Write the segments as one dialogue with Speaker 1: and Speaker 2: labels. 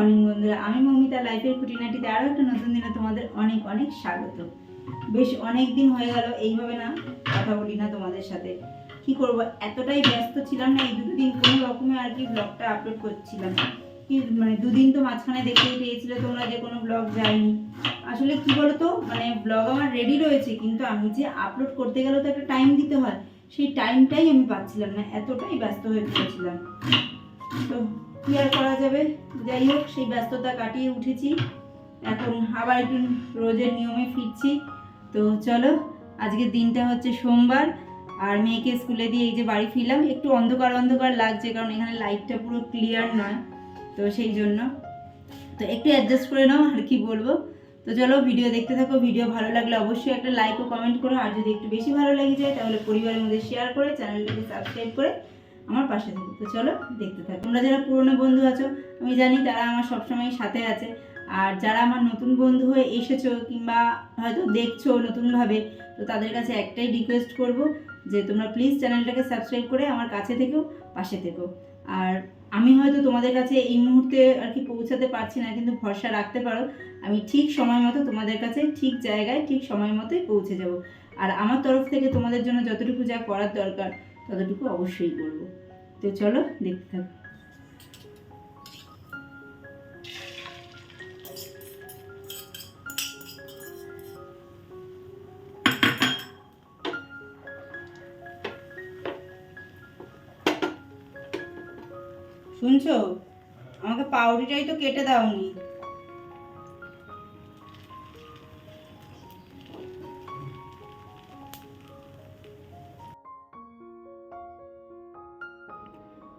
Speaker 1: Morning বন্ধুরা, আমি মমিতা লাইফের খুঁটিনাটিতে আরও একটা নতুন দিনে তোমাদের অনেক অনেক স্বাগত। বেশ অনেক দিন হয়ে গেল, এইভাবে না কথা বলি না তোমাদের সাথে। কি করব, এতটাই ব্যস্ত ছিলাম না, এই দুটো দিন কোনো রকমে আর কি ব্লগটা আপলোড করছিলাম। কি মানে দুদিন তো মাঝখানে দেখতেই পেয়েছিলে তোমরা যে কোনো ব্লগ যায়নি আসলে কি বলতো মানে ব্লগ আমার রেডি রয়েছে, কিন্তু আমি যে আপলোড করতে গেলে তো একটা টাইম দিতে হয়, সেই টাইমটাই আমি পাচ্ছিলাম না, এতটাই ব্যস্ত হয়ে পড়েছিলাম। তো কি আর করা যাবে? যাই হোক, সেই ব্যস্ততা কাটিয়ে উঠেছি। এখন আবার একটু রোজের নিয়মে ফিরছি। তো চলো, আজকের দিনটা হচ্ছে সোমবার। আর মেয়েকে স্কুলে দিয়ে এই যে বাড়ি ফিরলাম, একটু অন্ধকার অন্ধকার লাগছে, কারণ এখানে লাইটটা পুরো ক্লিয়ার নয়। তো সেই জন্য। তো একটু অ্যাডজাস্ট করে নাও, আর কি বলব? তো চলো ভিডিও দেখতে থাকো। ভিডিও ভালো লাগলে অবশ্যই একটা লাইক ও কমেন্ট করো। আর যদি একটু বেশি ভালো লেগে যায়, তাহলে পরিবারের মধ্যে শেয়ার করে চ্যানেলটাকে সাবস্ক্রাইব করে আমার পাশে থাকো। তো চলো দেখতে থাকো। তোমরা যারা পুরনো বন্ধু আছো, আমি জানি তারা আমার সবসময় সাথে আছে। আর যারা আমার নতুন বন্ধু হয়ে এসেছ কিংবা হয়তো দেখছ নতুনভাবে, তো তাদের কাছে একটাই রিকোয়েস্ট করব যে তোমরা প্লিজ চ্যানেলটাকে সাবস্ক্রাইব করে আমার কাছে থেকেও পাশে থেকো। আর আমি হয়তো তোমাদের কাছে এই মুহূর্তে আর কি পৌঁছাতে পারছি না, কিন্তু ভরসা রাখতে পারো। আমি ঠিক সময় মতো তোমাদের কাছে ঠিক জায়গায় ঠিক সময় মতোই পৌঁছে যাব। আর আমার তরফ থেকে তোমাদের জন্য যতটুকু যা করার দরকার, ততটুকু অবশ্যই করব। তো চলো দেখতে থাকো। শুনছো? আমাকে পাউরিটাই তো কেটে দাওনি।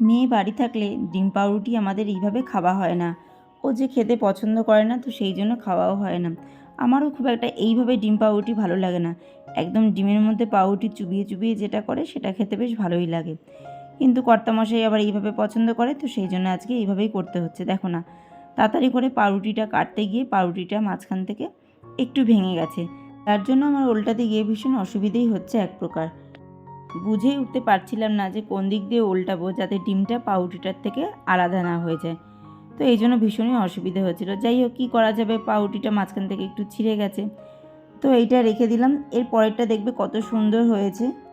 Speaker 1: মেয়ে বাড়ি থাকলে ডিম পাউরুটি আমাদের এইভাবে খাওয়া হয় না। ও যে খেতে পছন্দ করে না, তো সেই জন্য খাওয়াও হয় না। আমারও খুব একটা এইভাবে ডিম পাউরুটি ভালো লাগে না। একদম ডিমের মধ্যে পাউরুটি চুবিয়ে চুবিয়ে যেটা করে, সেটা খেতে বেশ ভালোই লাগে। কিন্তু কর্তামশাই আবার এইভাবে পছন্দ করে, তো সেই জন্য আজকে এইভাবেই করতে হচ্ছে। দেখো না, তাড়াতাড়ি করে পাউরুটিটা কাটতে গিয়ে পাউরুটিটা মাঝখান থেকে একটু ভেঙে গেছে। তার জন্য আমার উল্টাতে গিয়ে ভীষণ অসুবিধেই হচ্ছে এক প্রকার। বুঝেই উঠতে পারছিলাম না যে কোন দিক দিয়ে উল্টাবো যাতে ডিমটা পাউরুটিটার থেকে আলাদা না হয়ে যায়। তো এই জন্য ভীষণই অসুবিধা হয়েছিল। যাই হোক, কী করা যাবে? পাউরুটিটা মাঝখান থেকে একটু ছিঁড়ে গেছে। তো এইটা রেখে দিলাম। এর পরেরটা দেখবে কত সুন্দর হয়েছে।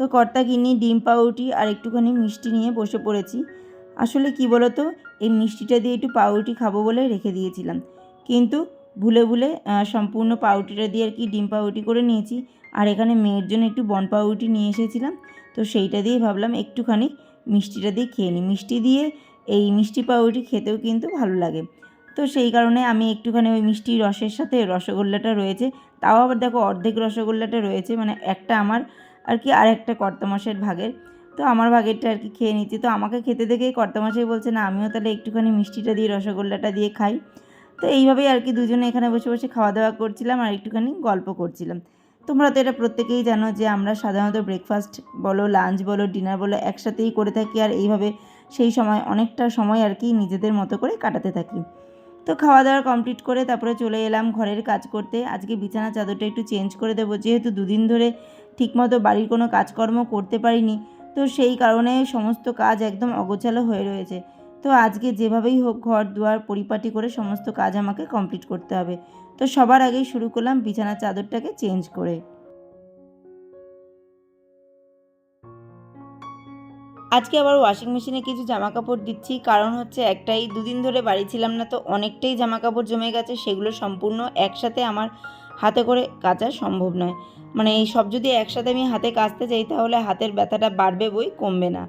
Speaker 1: তো কর্তা কিনি ডিম পাউরুটি আর একটুখানি মিষ্টি নিয়ে বসে পড়েছি। আসলে কি বলতো, এই মিষ্টিটা দিয়ে একটু পাউরুটি খাব বলে রেখে দিয়েছিলাম। কিন্তু ভুলে ভুলে সম্পূর্ণ পাউরুটিটা দিয়ে আর কি ডিম পাউরুটি করে নিয়েছি। আর এখানে মেয়ের জন্য একটু বন পাউরুটি নিয়ে এসেছিলাম। তো সেইটা দিয়ে ভাবলাম একটুখানি মিষ্টিটা দিয়ে খেয়ে নিই। মিষ্টি দিয়ে এই মিষ্টি পাউরুটি খেতেও কিন্তু ভালো লাগে। তো সেই কারণে আমি একটুখানি ওই মিষ্টি রসের সাথে রসগোল্লাটা রয়েছে। তাও আবার দেখো অর্ধেক রসগোল্লাটা রয়েছে। মানে একটা আমার আর কি আর একটা কর্তামশাইয়ের ভাগের। তো আমার ভাগেরটা আর কি খেয়ে নিচ্ছি। তো আমাকে খেতে দেখেই কর্তামশাই বলছে, না, আমিও তাহলে একটুখানি মিষ্টিটা দিয়ে, রসগোল্লাটা দিয়ে খাই। তো এইভাবেই আর কি দুজনে এখানে বসে বসে খাওয়া দাওয়া করছিলাম আর একটুখানি গল্প করছিলাম। তোমরা তো এটা প্রত্যেকেই জানো যে আমরা সাধারণত ব্রেকফাস্ট বলো লাঞ্চ বলো ডিনার বলো একসাথেই করে থাকি আর এইভাবে সেই সময় অনেকটা সময় আর কি নিজেদের মতো করে কাটাতে থাকি। তো খাওয়া দাওয়া কমপ্লিট করে তারপরে চলে এলাম ঘরের কাজ করতে। আজকে বিছানা চাদরটা একটু চেঞ্জ করে দেবো। যেহেতু দুদিন ধরে ঠিকমতো বাড়ির কোনো কাজকর্ম করতে পারিনি, তো সেই কারণে সমস্ত কাজ একদম অগোছালো হয়ে রয়েছে। তো আজকে যেভাবেই হোক ঘর, দুয়ার পরিপাটি করে সমস্ত কাজ আমাকে কমপ্লিট করতে হবে। তো সবার আগেই শুরু করলাম বিছানার চাদরটাকে চেঞ্জ করে। আজকে আবার ওয়াশিং মেশিনে কিছু জামা কাপড় দিচ্ছি। কারণ হচ্ছে একটাই, দুদিন ধরে বাড়ি ছিলাম না তো অনেকটাই জামা কাপড় জমে গেছে, সেগুলো সম্পূর্ণ একসাথে আমার হাতে করে কাচা সম্ভব নয়। মানে এই সব যদি একসাথে আমি হাতে কাচতে চাই তাহলে হাতের ব্যথাটা বাড়বে বই কমবে না।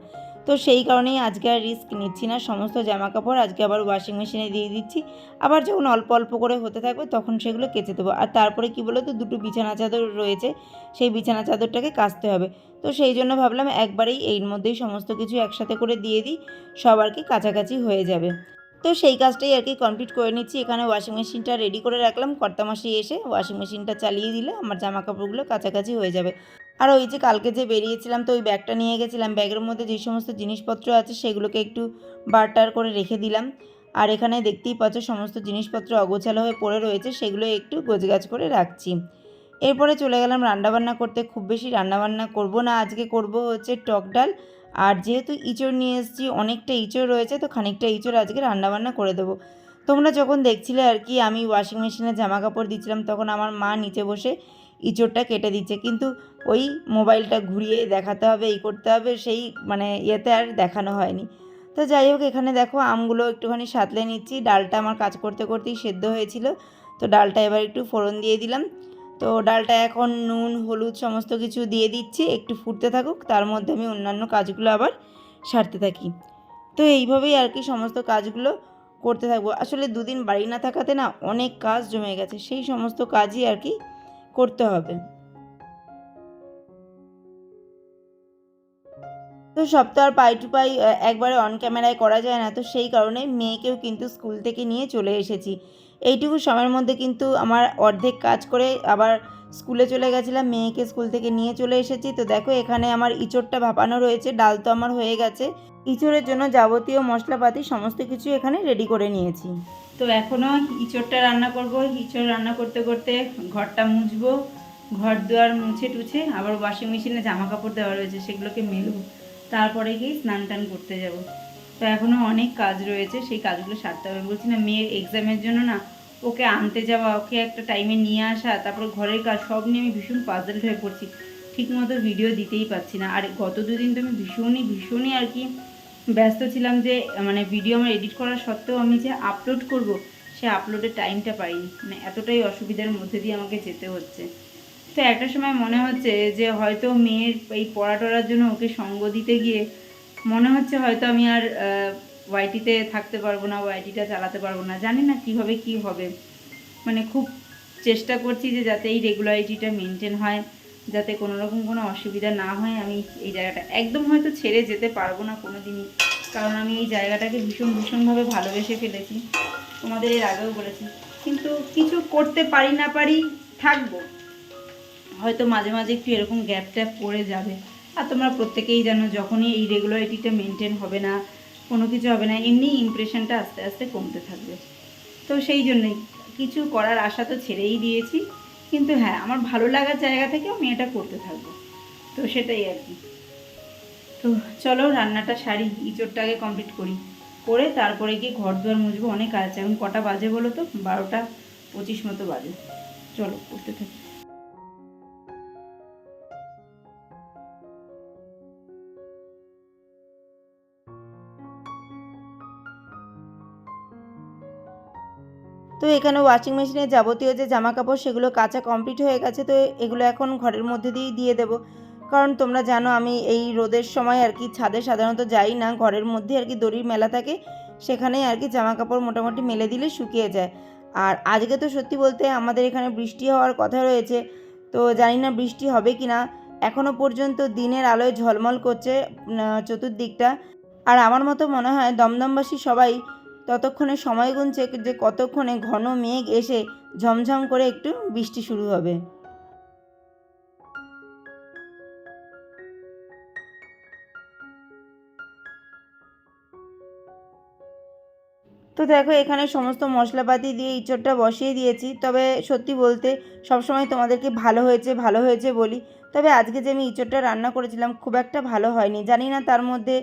Speaker 1: তো সেই কারণেই আজকে আর রিস্ক নিচ্ছি না। সমস্ত জামা কাপড় আজকে আবার ওয়াশিং মেশিনে দিয়ে দিচ্ছি। আবার যখন অল্প অল্প করে হতে থাকবে তখন সেগুলো কেচে দেবো। আর তারপরে কি বলো তো দুটো বিছানা চাদর রয়েছে, সেই বিছানা চাদরটাকে কাচতে হবে। তো সেই জন্য ভাবলাম একবারেই এর মধ্যেই সমস্ত কিছু একসাথে করে দিয়ে দিই, সব আর কি কাছাকাছি হয়ে যাবে। তো সেই কাজটাই আর কি কমপ্লিট করে নিচ্ছি। এখানে ওয়াশিং মেশিনটা রেডি করে রাখলাম। কর্তামাসি এসে ওয়াশিং মেশিনটা চালিয়ে দিলে আমার জামা কাপড়গুলো কাছাকাছি হয়ে যাবে। আর ওই যে কালকে যে বেরিয়েছিলাম, তো ওই ব্যাগটা নিয়ে গেছিলাম। ব্যাগের মধ্যে যে সমস্ত জিনিসপত্র আছে, সেগুলোকে একটু বারটার করে রেখে দিলাম। আর এখানে দেখতেই পাচ্ছ, সমস্ত জিনিসপত্র অগোছালো হয়ে পড়ে রয়েছে, সেগুলো একটু গোছগাছ করে রাখছি। এরপরে চলে গেলাম রান্নাবান্না করতে। খুব বেশি রান্নাবান্না করব না, আজকে করব হচ্ছে টক ডাল। আর যেহেতু ইঁচড় নিয়ে এসেছি, অনেকটা ইঁচড় রয়েছে, তো খানিকটা ইঁচড় আজকে রান্নাবান্না করে দেবো। তোমরা যখন দেখছিলে আর কি, আমি ওয়াশিং মেশিনে জামা কাপড় দিচ্ছিলাম, তখন আমার মা নিচে বসে ইঁচড়টা কেটে দিচ্ছে। কিন্তু ওই মোবাইলটা ঘুরিয়ে দেখাতে হবে এই করতে হবে, সেই মানে ইয়েতে আর দেখানো হয়নি। তো যাই হোক, এখানে দেখো আমগুলো একটুখানি সাতলে নিচ্ছি। ডালটা আমার কাজ করতে করতেই সেদ্ধ হয়েছিল। তো ডালটা এবার একটু ফোড়ন দিয়ে দিলাম। তো ডালটা এখন নুন, হলুদ সমস্ত কিছু দিয়ে দিচ্ছি। একটু ফুটতে থাকুক, তার মধ্যে আমি অন্যান্য কাজগুলো আবার সারতে থাকি। তো এইভাবেই আর কি সমস্ত কাজগুলো করতে থাকব। আসলে দুদিন বাড়ি না থাকাতে না অনেক কাজ জমে গেছে। সেই সমস্ত কাজই আর কি করতে হবে। তো আর পাই টু পাই একবারে অন ক্যামেরায় করা যায় না। তো সেই কারণে মেয়েকেও কিন্তু স্কুল থেকে নিয়ে চলে এসেছি। এইটুকু সময়ের মধ্যে কিন্তু আমার অর্ধেক কাজ করে আবার স্কুলে চলে গেছিলাম, মেয়েকে স্কুল থেকে নিয়ে চলে এসেছি। তো দেখো, এখানে আমার ইঁচড়টা ভাপানো রয়েছে, ডাল তো আমার হয়ে গেছে। ইঁচড়ের জন্য যাবতীয় মশলাপাতি, সমস্ত কিছু এখানে রেডি করে নিয়েছি।
Speaker 2: তো এখনও ইঁচড়টা রান্না করব। ইঁচড় রান্না করতে করতে ঘরটা মুছবো। ঘর দুয়ার মুছে টুছে আবার ওয়াশিং মেশিনে জামা কাপড় দেওয়া রয়েছে, সেগুলোকে মেলবো। তারপরে গিয়ে স্নান টান করতে যাব। তো এখনও অনেক কাজ রয়েছে, সেই কাজগুলো সারতে হবে। বলছি না, মেয়ের এক্সামের জন্য না, ওকে আনতে যাওয়া, ওকে একটা টাইমে নিয়ে আসা, তারপর ঘরের কাজ সব নিয়ে আমি ভীষণ পাজল হয়ে পড়ছি। ঠিকমতো ভিডিও দিতেই পারছি না। আর গত দুদিন তো আমি ভীষণই ভীষণই আর কি ব্যস্ত ছিলাম যে মানে ভিডিও আমার এডিট করা সত্ত্বেও আমি যে আপলোড করব, সে আপলোডের টাইমটা পাইনি। মানে এতটাই অসুবিধার মধ্যে দিয়ে আমাকে যেতে হচ্ছে। তো একটা সময় মনে হচ্ছে যে, হয়তো মেয়ের এই পড়া টড়ার জন্য ওকে সঙ্গ দিতে গিয়ে মনে হচ্ছে হয়তো আমি আর ওয়াইটিতে থাকতে পারব না ওয়াইটিটা চালাতে পারব না। জানি না কীভাবে কি হবে। মানে খুব চেষ্টা করছি যে যাতে এই রেগুলারিটিটা মেনটেন হয়। যাতে কোনো রকম কোনো অসুবিধা না হয়, আমি এই জায়গাটা একদম হয়তো ছেড়ে যেতে পারব না কোনো দিনই কারণ আমি এই জায়গাটাকে ভীষণ, ভীষণভাবে ভালোবেসে ফেলেছি। তোমাদের এর আগেও বলেছি। কিন্তু কিছু করতে পারি না পারি, থাকব। হয়তো মাঝে মাঝে একটু এরকম গ্যাপ ট্যাপ পড়ে যাবে। আর তোমরা প্রত্যেকেই জানো, যখনই এই রেগুলারিটিটা মেনটেন হবে না, কোনো কিছু হবে না, এমনি ইমপ্রেশনটা আস্তে আস্তে কমতে থাকবে। তো সেই জন্যই কিছু করার আশা তো ছেড়েই দিয়েছি। কিন্তু হ্যাঁ আমার ভালো লাগার জায়গা থেকে আমি এটা করতে থাকব। তো সেটাই আর কি। তো চলো রান্নাটা সারি ইঁচড়টা আগে কমপ্লিট করি। করে তারপরে গিয়ে ঘর দুয়ার মুছবো, অনেক আছে। এখন কটা বাজে বলো তো? বারোটা পঁচিশ মতো বাজে। চলো, করতে থাকি।
Speaker 1: তো এখানে ওয়াশিং মেশিনে যাবতীয় যে জামা কাপড় সেগুলো কাঁচা কমপ্লিট হয়ে গেছে, তো এগুলো এখন ঘরের মধ্যে দিয়েই দিয়ে দেবো। কারণ তোমরা জানো আমি এই রোদের সময় আর কি ছাদে সাধারণত যাই না, ঘরের মধ্যে আর কি দড়ির মেলা থাকে, সেখানেই আর কি জামা কাপড় মোটামুটি মেলে দিলে শুকিয়ে যায়। আর আজকে তো সত্যি বলতে আমাদের এখানে বৃষ্টি হওয়ার কথা রয়েছে, তো জানি না বৃষ্টি হবে কি না। এখনও পর্যন্ত দিনের আলোয় ঝলমল করছে চতুর্দিকটা। আর আমার মতো মনে হয় দমদমবাসী সবাই ততক্ষণে সময় গুনছে যে কতক্ষণে ঘন মেঘ এসে ঝমঝম করে একটু বৃষ্টি শুরু হবে। তো দেখো, এখানে সমস্ত মশলাপাতি দিয়ে ইঁচড়টা বসিয়ে দিয়েছি। তবে সত্যি বলতে সবসময় তোমাদেরকে ভালো হয়েছে ভালো হয়েছে বলি। তবে আজকে যে আমি ইঁচড়টা রান্না করেছিলাম, খুব একটা ভালো হয়নি। জানি না তার মধ্যে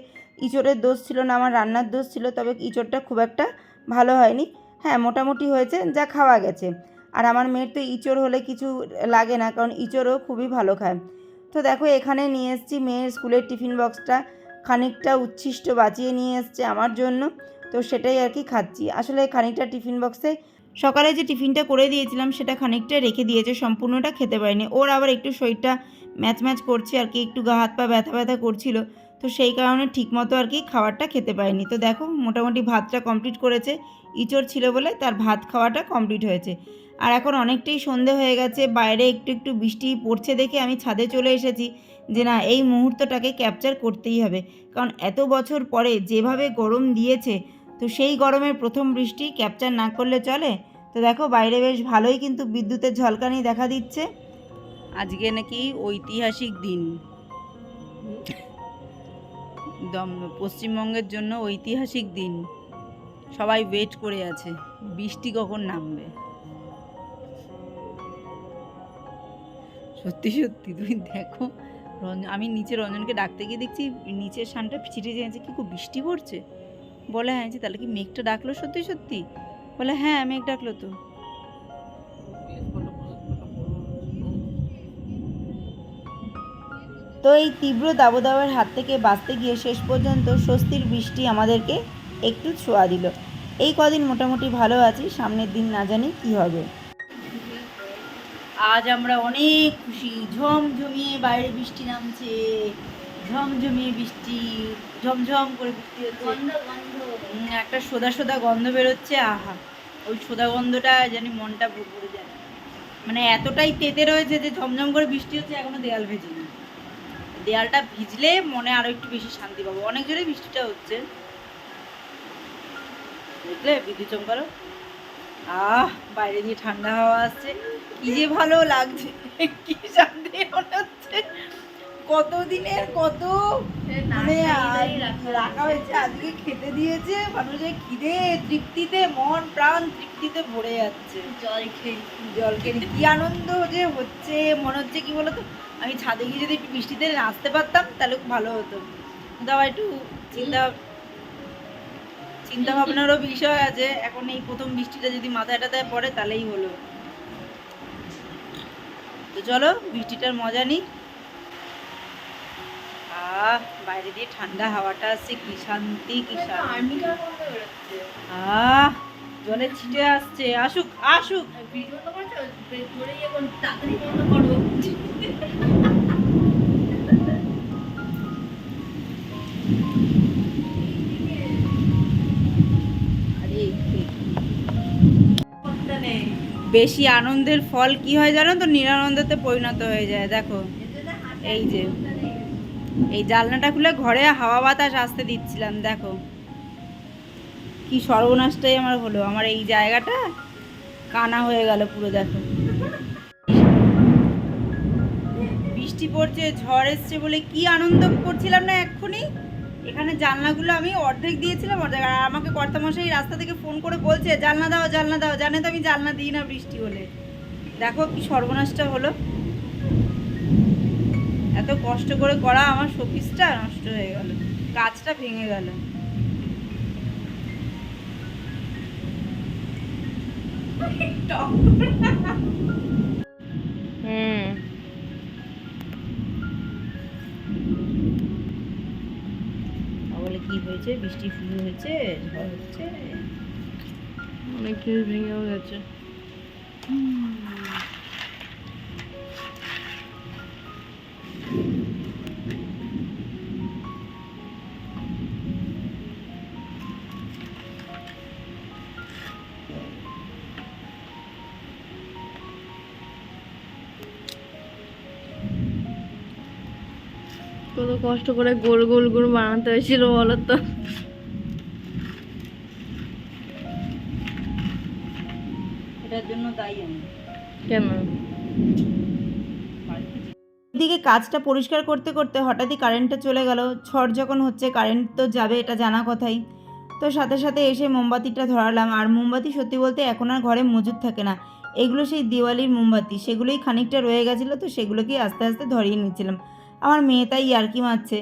Speaker 1: ইঁচড়ের দোষ ছিল না, আমার রান্নার দোষ ছিল, তবে ইঁচড়টা খুব একটা ভালো হয়নি। হ্যাঁ মোটামুটি হয়েছে, যা খাওয়া গেছে। আর আমার মেয়ের তো ইঁচড় হলে কিছু লাগে না, কারণ ইঁচড়ও খুবই ভালো খায়। তো দেখো, এখানে নিয়ে এসেছি মেয়ের স্কুলের টিফিন বক্সটা। খানিকটা উচ্ছিষ্ট বাঁচিয়ে নিয়ে এসছে আমার জন্য, তো সেটাই আর কি খাচ্ছি। আসলে খানিকটা টিফিন বক্সে সকালে যে টিফিনটা করে দিয়েছিলাম, সেটা খানিকটা রেখে দিয়েছে, সম্পূর্ণটা খেতে পারিনি। ওর আবার একটু শরীরটা ম্যাচ ম্যাচ করছে আর কি, একটু গা হাত পা ব্যথা ব্যথা করছিল। তো সেই কারণে ঠিকমতো আর কি খাবারটা খেতে পারিনি। তো দেখো, মোটামুটি ভাতটা কমপ্লিট করেছে। ইঁচড় ছিল বলে তার ভাত খাওয়াটা কমপ্লিট হয়েছে। আর এখন অনেকটাই সন্ধে হয়ে গেছে, বাইরে একটু একটু বৃষ্টি পড়ছে দেখে আমি ছাদে চলে এসেছি যে না, এই মুহূর্তটাকে ক্যাপচার করতেই হবে। কারণ এত বছর পরে যেভাবে গরম দিয়েছে, তো সেই গরমের প্রথম বৃষ্টি ক্যাপচার না করলে চলে। তো দেখো, বাইরে বেশ ভালোই কিন্তু বিদ্যুতের ঝলকানি দেখা দিচ্ছে। আজকে নাকি ঐতিহাসিক দিন। দম, পশ্চিমবঙ্গের জন্য ঐতিহাসিক দিন। সবাই ওয়েট করে আছে, বৃষ্টি কখন নামবে? সত্যি সত্যি, তুমি দেখো, রঞ্জন, আমি নিচে রঞ্জনকে ডাকতে গিয়ে দেখছি, নিচের সানটা ছিটে যাচ্ছে, কি খুব বৃষ্টি পড়ছে? বলে হ্যাঁ তাহলে কি মেঘটা ডাকলো সত্যি সত্যি? বলে হ্যাঁ মেঘ ডাকলো তো।
Speaker 3: তো এই তীব্র দাবদাহের হাত থেকে বাঁচতে গিয়ে শেষ পর্যন্ত স্বস্তির বৃষ্টি আমাদেরকে একটু ছোঁয়া দিল। এই কদিন মোটামুটি ভালো আছি সামনের দিন না জানি কি হবে।
Speaker 1: আজ আমরা অনেক খুশি। ঝমঝমিয়ে বাইরে বৃষ্টি নামছে। ঝমঝমিয়ে বৃষ্টি ঝমঝম করে বৃষ্টি হচ্ছে। একটা সোদা সোদা গন্ধ বেরোচ্ছে আহা! ওই সোদা গন্ধটা জানি মনটা ভরে যায়। মানে এতটাই তেতে রয়েছে যে ঝমঝম করে বৃষ্টি হচ্ছে এখনও দেয়াল ভেজেনি। দেয়ালটা ভিজলে মনে আরও একটু বেশি শান্তি পাবো। অনেক জোরে বৃষ্টিটা হচ্ছে। বুঝলে বিদ্যুৎ চমকালো? আহ, বাইরে দিয়ে ঠান্ডা হাওয়া আসছে। কি যে ভালো লাগছে। কি শান্তি মনে হচ্ছে। কতদিনের কত? মানে রাখা হয়েছে। আজকে খেতে দিয়েছে মানুষের খিদে তৃপ্তিতে মন প্রাণ তৃপ্তিতে ভরে যাচ্ছে।
Speaker 4: জল খেয়ে
Speaker 1: জল খেয়ে কি আনন্দ যে হচ্ছে মনে হচ্ছে কি বলতো? আমি ছাদে গিয়ে যদি একটু বৃষ্টিতে নাচতে পারতাম তাহলে খুব ভালো হতো। কিন্তু আবার একটু চিন্তা চিন্তা ভাবনারও বিষয় আছে। এখন এই প্রথম বৃষ্টিটা যদি মাথায় টাথায় পড়ে তাহলেই হলো। তো চলো বৃষ্টিটার মজা নিই। আহ বাইরে দিয়ে ঠান্ডা হাওয়াটা আসছে কি শান্তি কি শান্তি। আহ জলে ছিটে আসছে। আসুক আসুক। বেশি আনন্দের ফল কি হয় জানো তো? নিরানন্দতে পরিণত হয়ে যায় দেখো। এই যে এই জানলাটা খুলে ঘরে হাওয়া বাতাস আসতে দিচ্ছিলাম, দেখো। কি সর্বনাশটাই আমার হলো। আমার এই জায়গাটা কানা হয়ে গেল পুরো, দেখো। বৃষ্টি পড়ছে, ঝড় এসছে বলে কি আনন্দ করছিলাম না এক্ষুনি? এখানে জানলাগুলো আমি অর্ধেক দিয়েছিলাম, অর্ধেক। আর আমাকে কর্তামশাই রাস্তা থেকে ফোন করে বলছে, জানলা দাও জানলা দাও। জানে তো আমি জানলা দিই না বৃষ্টি হলে। দেখো কি সর্বনাশটা হলো। এত কষ্ট করে করা আমার শোপিসটা নষ্ট হয়ে গেল কাজটা ভেঙে গেল।
Speaker 4: হুম।
Speaker 1: বলে কি হয়েছে? বৃষ্টি শুরু হয়েছে ঝড় হচ্ছে?
Speaker 4: অনেক জিনিস ভেঙেও গেছে। কত কষ্ট করে গোল গোল গোল বানাতে হয়েছিল বলো তো
Speaker 1: এটার জন্য দায়ী আমি।
Speaker 4: কেন?
Speaker 3: এদিকে কাজটা পরিষ্কার করতে করতে হঠাৎই কারেন্টটা চলে গেল। ঝড় যখন হচ্ছে কারেন্ট তো যাবে এটা জানা কথাই। তো সাথে সাথে এসে মোমবাতিটা ধরালাম। আর মোমবাতি সত্যি বলতে এখন আর ঘরে মজুদ থাকে না। এগুলো সেই দিওয়ালির মোমবাতি সেগুলোই খানিকটা রয়ে গেছিল তো সেগুলোকেই আস্তে আস্তে ধরিয়ে নিচ্ছিলাম। আমার মেয়ে তাই ইয়ার্কি মারছে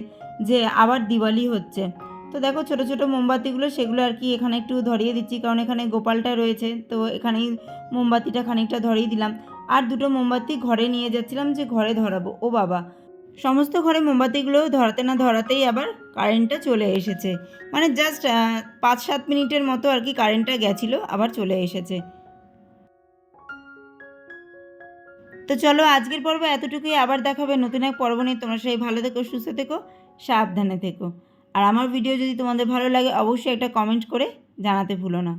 Speaker 3: যে আবার দিওয়ালি হচ্ছে। তো দেখো ছোট ছোট মোমবাতিগুলো সেগুলো আর কি এখানে একটু ধরিয়ে দিচ্ছি, কারণ এখানে গোপালটা রয়েছে, তো এখানেই মোমবাতিটা খানিকটা ধরিয়ে দিলাম। আর দুটো মোমবাতি ঘরে নিয়ে যাচ্ছিলাম যে ঘরে ধরাবো। ও বাবা। সমস্ত ঘরে মোমবাতিগুলো ধরাতে না ধরাতেই আবার কারেন্টটা চলে এসেছে। মানে জাস্ট পাঁচ সাত মিনিটের মতো আর কি কারেন্টটা গেছিল, আবার চলে এসেছে। তো চলো আজকের পর্ব এতটুকুই। আবার দেখাবে নতুন এক পর্ব নিয়ে। তোমরা সেই ভালো থেকো, সুস্থ থেকো, সাবধানে থেকো। আর আমার ভিডিও যদি তোমাদের ভালো লাগে, অবশ্যই একটা কমেন্ট করে জানাতে ভুলো না।